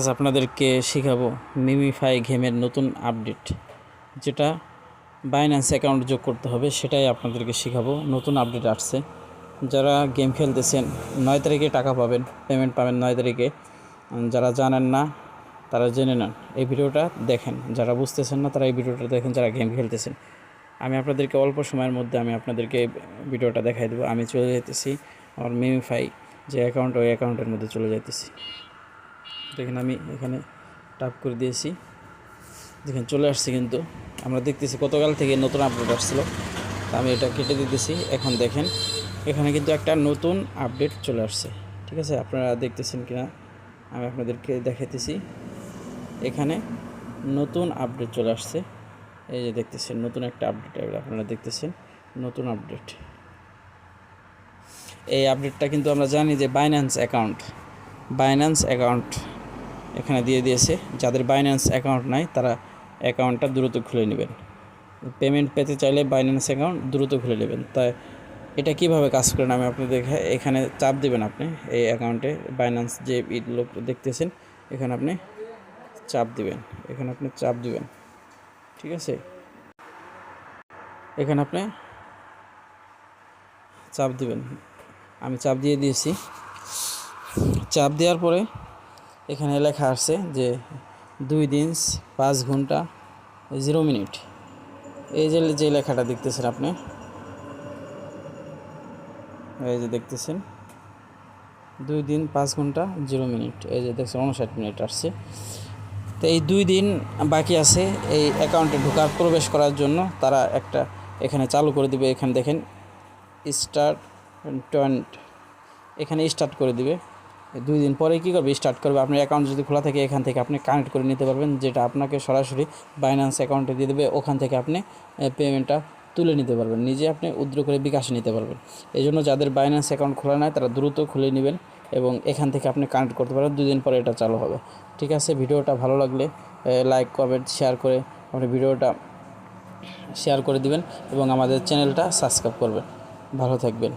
আজ আপনাদেরকে শেখাবো মিমিফাই গেমের নতুন আপডেট যেটা বাইন্যান্স অ্যাকাউন্ট যোগ করতে হবে, সেটাই আপনাদেরকে শেখাবো। নতুন আপডেট আসছে। যারা গেম খেলতেছেন, নয় তারিখে টাকা পাবেন পেমেন্ট পাবেন নয় তারিখে। যারা জানেন না, তারা জেনে নেন। এই ভিডিওটা দেখেন। যারা বুঝতেছেন না, তারা এই ভিডিওটা দেখেন। যারা গেম খেলতেছেন, আমি আপনাদেরকে অল্প সময়ের মধ্যে আমি আপনাদেরকে ভিডিওটা দেখাই দেবো। আমি চলে যেতেছি আমার মিমিফাই যে অ্যাকাউন্ট ওই অ্যাকাউন্টের মধ্যে চলে যাইতেছি। দেখেন আমি এখানে টাপ করে দিয়েছি। দেখেন চলে আসছে কিন্তু। আমরা দেখতেছি গতকাল থেকে নতুন আপডেট আসছিল। আমি এটা কেটে দিতেছি। এখন দেখেন, এখানে কিন্তু একটা নতুন আপডেট চলে আসছে। ঠিক আছে? আপনারা দেখতেছেন কিনা? আমি আপনাদেরকে দেখাইতেছি। এখানে নতুন আপডেট চলে আসছে। এই যে দেখতেছেন, নতুন একটা আপডেট আপনারা দেখতেছেন। নতুন আপডেট এই আপডেটটা কিন্তু আমরা জানি যে বাইন্যান্স অ্যাকাউন্ট বাইন্যান্স অ্যাকাউন্ট এখানে দিয়ে দিয়েছে। যাদের বাইন্যান্স অ্যাকাউন্ট নাই, তারা অ্যাকাউন্টটা দ্রুত খুলে নেবেন। পেমেন্ট পেতে চাইলে বাইন্যান্স অ্যাকাউন্ট দ্রুত খুলে নেবেন। তাই এটা কীভাবে কাজ করেন? আমি আপনাদের এখানে চাপ দিবেন আপনি। এই অ্যাকাউন্টে বাইন্যান্স যে লোক দেখতেছেন, এখানে আপনি চাপ দিবেন। এখানে আপনি চাপ দিবেন। ঠিক আছে? এখানে আপনি চাপ দিবেন। আমি চাপ দিয়ে দিয়েছি। চাপ দেওয়ার পরে এখানে লেখা আসছে যে দুই দিন পাঁচ ঘণ্টা জিরো মিনিট। এই যে যে লেখাটা দেখতেছেন আপনি, এই যে দেখতেছেন, দুই দিন পাঁচ ঘণ্টা জিরো মিনিট। এই যে দেখছেন, উনষাট মিনিট আসছে। তো এই দুই দিন বাকি আছে এই অ্যাকাউন্টে ঢোকার, প্রবেশ করার জন্য তারা একটা এখানে চালু করে দিবে। এখানে দেখেন, স্টার্ট টোয়েন্ট এখানে স্টার্ট করে দিবে। দুই দিন পরে কী করবে? স্টার্ট করবে। আপনার অ্যাকাউন্ট যদি খোলা থাকে, এখান থেকে আপনি কানেক্ট করে নিতে পারবেন, যেটা আপনাকে সরাসরি বাইন্যান্স অ্যাকাউন্টে দিয়ে দেবে। ওখান থেকে আপনি পেমেন্টটা তুলে নিতে পারবেন। নিজে আপনি উদ্র করে বিকাশে নিতে পারবেন। এই জন্য যাদের বাইন্যান্স অ্যাকাউন্ট খোলা নাই, তারা দ্রুত খুলে নেবেন এবং এখান থেকে আপনি কানেক্ট করতে পারেন। দুই দিন পরে এটা চালু হবে। ঠিক আছে? ভিডিওটা ভালো লাগলে লাইক কমেন্ট শেয়ার করে আপনি ভিডিওটা শেয়ার করে দিবেন এবং আমাদের চ্যানেলটা সাবস্ক্রাইব করবেন। ভালো থাকবেন।